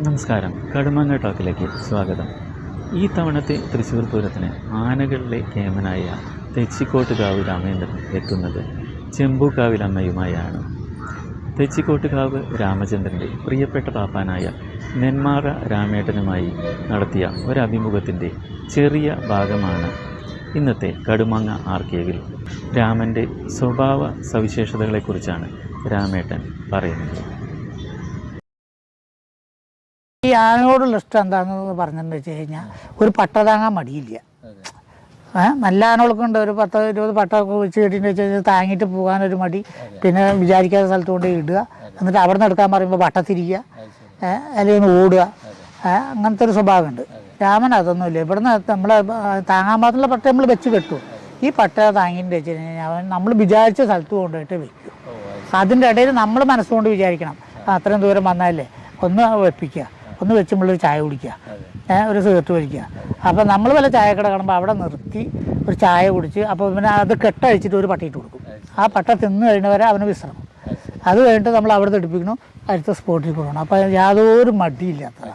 നമസ്കാരം. കടുമങ്ങ ടോക്കിലേക്ക് സ്വാഗതം. ഈ തവണത്തെ തൃശ്ശൂർ പൂരത്തിന് ആനകളിലെ കേമനായ തെച്ചിക്കോട്ടുകാവ് രാമേന്ദ്രൻ എത്തുന്നത് ചെമ്പൂക്കാവിലമ്മയുമായാണ്. തെച്ചിക്കോട്ടുകാവ് രാമചന്ദ്രന്റെ പ്രിയപ്പെട്ട പാപ്പാനായ നെന്മാറ രാമേട്ടനുമായി നടത്തിയ ഒരഭിമുഖത്തിന്റെ ചെറിയ ഭാഗമാണ് ഇന്നത്തെ കടുമങ്ങ ആർക്കേവിൽ. രാമന്റെ സ്വഭാവ സവിശേഷതകളെക്കുറിച്ചാണ് രാമേട്ടൻ പറയുന്നത്. ഈ ആനയോടുള്ള ഇഷ്ടം എന്താണെന്ന് പറഞ്ഞെന്ന് വെച്ച് കഴിഞ്ഞാൽ ഒരു പട്ട താങ്ങാൻ മടിയില്ല. നല്ല നല്ല ഉണ്ട് ഒരു പത്ത് ഇരുപത് പട്ടമൊക്കെ വെച്ച് കെട്ടിട്ട് വെച്ച് കഴിഞ്ഞാൽ താങ്ങിയിട്ട് പോകാനൊരു മടി. പിന്നെ വിചാരിക്കാത്ത സ്ഥലത്ത് കൊണ്ട് ഇടുക. എന്നിട്ട് അവിടെ നിന്ന് എടുക്കാൻ പറയുമ്പോൾ പട്ട തിരിക്കുക അല്ലെങ്കിൽ ഒന്ന് ഓടുക. അങ്ങനത്തെ ഒരു സ്വഭാവമുണ്ട്. രാമൻ അതൊന്നുമില്ല. ഇവിടുന്ന് നമ്മൾ താങ്ങാൻ മാത്രമുള്ള പട്ട നമ്മൾ വെച്ച് കെട്ടും. ഈ പട്ട താങ്ങിയിട്ട് വെച്ച് കഴിഞ്ഞാൽ അവൻ നമ്മൾ വിചാരിച്ച സ്ഥലത്ത് കൊണ്ടുപോയിട്ട് വെക്കും. അതിന്റെ ഇടയിൽ നമ്മൾ മനസ്സുകൊണ്ട് വിചാരിക്കണം. അത്രയും ദൂരം വന്നാലേ ഒന്ന് വെപ്പിക്കുക. ഒന്ന് വെച്ച് നമ്മളൊരു ചായ കുടിക്കുക. ഒരു സിഗരറ്റ് വലിക്കുക. അപ്പോൾ നമ്മൾ വല്ല ചായക്കട കാണുമ്പോൾ അവിടെ നിർത്തി ഒരു ചായ കുടിച്ച് അപ്പോൾ പിന്നെ അത് കെട്ടഴിച്ചിട്ട് ഒരു പട്ടിയിട്ട് കൊടുക്കും. ആ പട്ട തിന്നു കഴിഞ്ഞവരെ അവന് വിശ്രമം. അത്. കഴിഞ്ഞിട്ട് നമ്മൾ അവിടെ എടുപ്പിക്കണം അടുത്ത സ്പോട്ടിൽ പോകണം അപ്പോൾ യാതൊരു മടിയില്ലാത്ത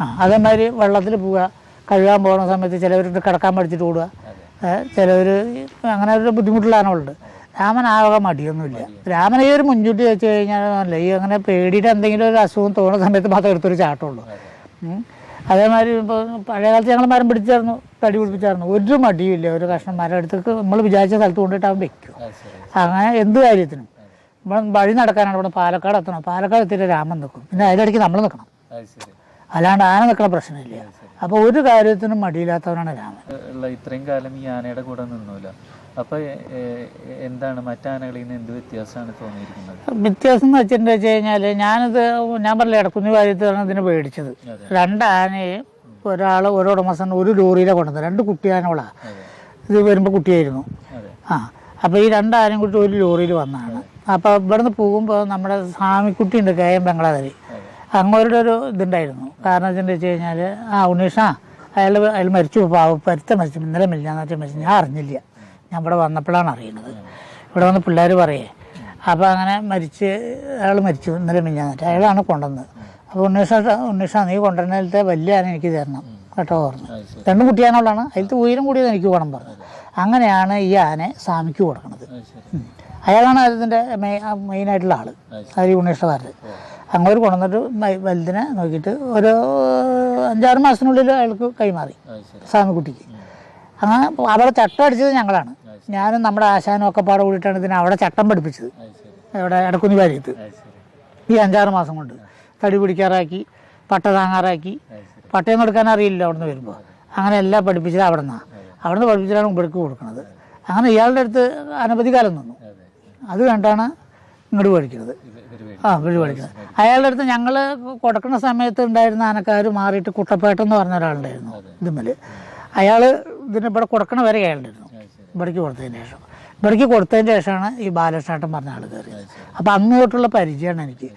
ആ അതേമാതിരി വെള്ളത്തിൽ പോവുക. കഴുകാൻ പോകുന്ന സമയത്ത് ചിലവർ കിടക്കാൻ പഠിച്ചിട്ട് ഓടുക. ചിലവർ അങ്ങനെ ഒരു ബുദ്ധിമുട്ടുള്ള ആനകളുണ്ട് വക മടിയൊന്നുമില്ല. രാമൻ ഈ ഒരു മുൻകൂട്ടി വെച്ച് കഴിഞ്ഞാൽ അല്ല ഈ അങ്ങനെ പേടിയിട്ട് എന്തെങ്കിലും ഒരു അസുഖം തോന്നുന്ന സമയത്ത് മാത്രം എടുത്തൊരു ചാട്ടമുള്ളൂ. അതേമാതിരി ഇപ്പോൾ പഴയ കാലത്ത് ഞങ്ങൾ മരം പിടിച്ചായിരുന്നു തടി പിടിപ്പിച്ചായിരുന്നു. ഒരു മടിയുമില്ല. ഒരു കഷ്ണം മരം എടുത്ത് നമ്മൾ വിചാരിച്ച സ്ഥലത്ത് കൊണ്ടിട്ട് അവൻ വെക്കും. അങ്ങനെ എന്ത് കാര്യത്തിനും. ഇവിടെ വഴി നടക്കാനാണ് ഇവിടെ പാലക്കാട് എത്തണം. പാലക്കാട് എത്തിയിട്ട് രാമൻ നിൽക്കും. പിന്നെ അതിലിടയ്ക്ക് നമ്മൾ നിൽക്കണം. അല്ലാണ്ട് ആന നിൽക്കുന്ന പ്രശ്നമില്ല. അപ്പോൾ ഒരു കാര്യത്തിനും മടിയില്ലാത്തവനാണ് രാമൻ. ഇത്രയും കാലം ഈ ആനയുടെ കൂടെ നിന്നൂല. അപ്പൊ എന്താണ് മറ്റാനകളിൽ നിന്ന് എന്ത് വ്യത്യാസമാണ് തോന്നിയിരിക്കുന്നത്? വ്യത്യാസം എന്ന് വെച്ചിട്ടുണ്ട് വെച്ച് കഴിഞ്ഞാൽ ഞാനിത് ഞാൻ പറഞ്ഞില്ല ഇടക്കുന്നി കാര്യത്തിലാണ് ഇതിനെ പേടിച്ചത്. രണ്ട് ആനയും ഒരാൾ ഒരു ഉടമസ്ഥൻ ഒരു ലോറിയിലെ കൊണ്ടുവന്നത്. രണ്ട് കുട്ടി ആനകളാണ് ഇത് വരുമ്പോൾ കുട്ടിയായിരുന്നു. ആ അപ്പോൾ ഈ രണ്ടാനും കൂട്ടി ഒരു ലോറിയിൽ വന്നതാണ്. അപ്പോൾ ഇവിടുന്ന് പോകുമ്പോൾ നമ്മുടെ സ്വാമിക്കുട്ടി ഉണ്ട് കെ എം ബംഗ്ലാദേശി അങ്ങോരുടെ ഒരു ഇതുണ്ടായിരുന്നു. കാരണം എന്താ വെച്ച് കഴിഞ്ഞാൽ ആ ഉണ്ണീഷ അയാൾ അയാൾ മരിച്ചു. പാവ പരുത്ത മരിച്ചു. ഇന്നലെ മില്ലാന്ന് വെച്ചാൽ മരിച്ചു. ഞാൻ അറിഞ്ഞില്ല. ഞാൻ ഇവിടെ വന്നപ്പോഴാണ് അറിയുന്നത്. ഇവിടെ വന്ന് പിള്ളേർ പറയേ അപ്പോൾ അങ്ങനെ മരിച്ച് അയാൾ മരിച്ചു ഇന്നലെ വെച്ചാൽ അയാളാണ് കൊണ്ടുവന്നത്. അപ്പോൾ ഉണ്ണീഷ ഉണ്ണീഷ നീ കൊണ്ടുവരുന്നതിലത്തെ വലിയ ആന എനിക്ക് തരണം. കേട്ടോ പറഞ്ഞു. രണ്ടും കുട്ടിയാനുള്ളതാണ് അതിലത്തെ ഉയരം കൂടിയത് എനിക്ക് വേണം പറഞ്ഞു അങ്ങനെയാണ് ഈ ആനെ സ്വാമിക്ക് കൊടുക്കുന്നത്. അയാളാണ് അതിന്റെ മെയിനായിട്ടുള്ള ആൾ അതിൽ അങ്ങനെ അങ്ങോട്ട് കൊണ്ടുവന്നിട്ട് വലുതിനെ നോക്കിയിട്ട് ഒരു അഞ്ചാറ് മാസത്തിനുള്ളിൽ അയാൾക്ക് കൈമാറി. സ്വാമിക്കുട്ടിക്ക്. അങ്ങനെ അവിടെ ചട്ടം അടിച്ചത് ഞങ്ങളാണ്. ഞാനും നമ്മുടെ ആശാനും ഒക്കെ പാടെ കൂടിയിട്ടാണ് ഇതിനെ അവിടെ ചട്ടം പഠിപ്പിച്ചത്. ഇവിടെ ഇടക്കുന്നി വാര്യത്ത് ഈ അഞ്ചാറ് മാസം കൊണ്ട്. തടി പിടിക്കാറാക്കി പട്ട താങ്ങാറാക്കി പട്ടയൊന്നും എടുക്കാൻ അറിയില്ല അവിടുന്ന് വരുമ്പോൾ അങ്ങനെ എല്ലാം പഠിപ്പിച്ചത് അവിടെ നിന്നാണ് അവിടെ നിന്ന് പഠിപ്പിച്ചിട്ടാണ് ഇവിടേക്ക് കൊടുക്കുന്നത് അങ്ങനെ ഇയാളുടെ അടുത്ത് അനവധി കാലം നിന്നു. അത് കണ്ടാണ് ഇങ്ങോട്ട് പഠിക്കുന്നത് ആ വിഴി പഠിക്കുന്നത് അയാളുടെ അടുത്ത് ഞങ്ങൾ കൊടുക്കുന്ന സമയത്ത് ഉണ്ടായിരുന്ന ആനക്കാർ മാറിയിട്ട് കുട്ടപ്പേട്ട എന്ന് പറഞ്ഞ ഒരാളുണ്ടായിരുന്നു ഇതുമ്മൽ അയാൾ ഇതിന് ഇവിടെ കൊടുക്കണ വരെ അയാളുണ്ടായിരുന്നു. ഇവിടേക്ക് കൊടുത്തതിന് ശേഷം. ഇവിടേക്ക് കൊടുത്തതിന് ശേഷമാണ് ഈ ബാലകൃഷ്ണേട്ടൻ പറഞ്ഞ ആൾ കയറിയത്. അപ്പോൾ അന്ന് തൊട്ടുള്ള പരിചയമാണ് എനിക്ക്.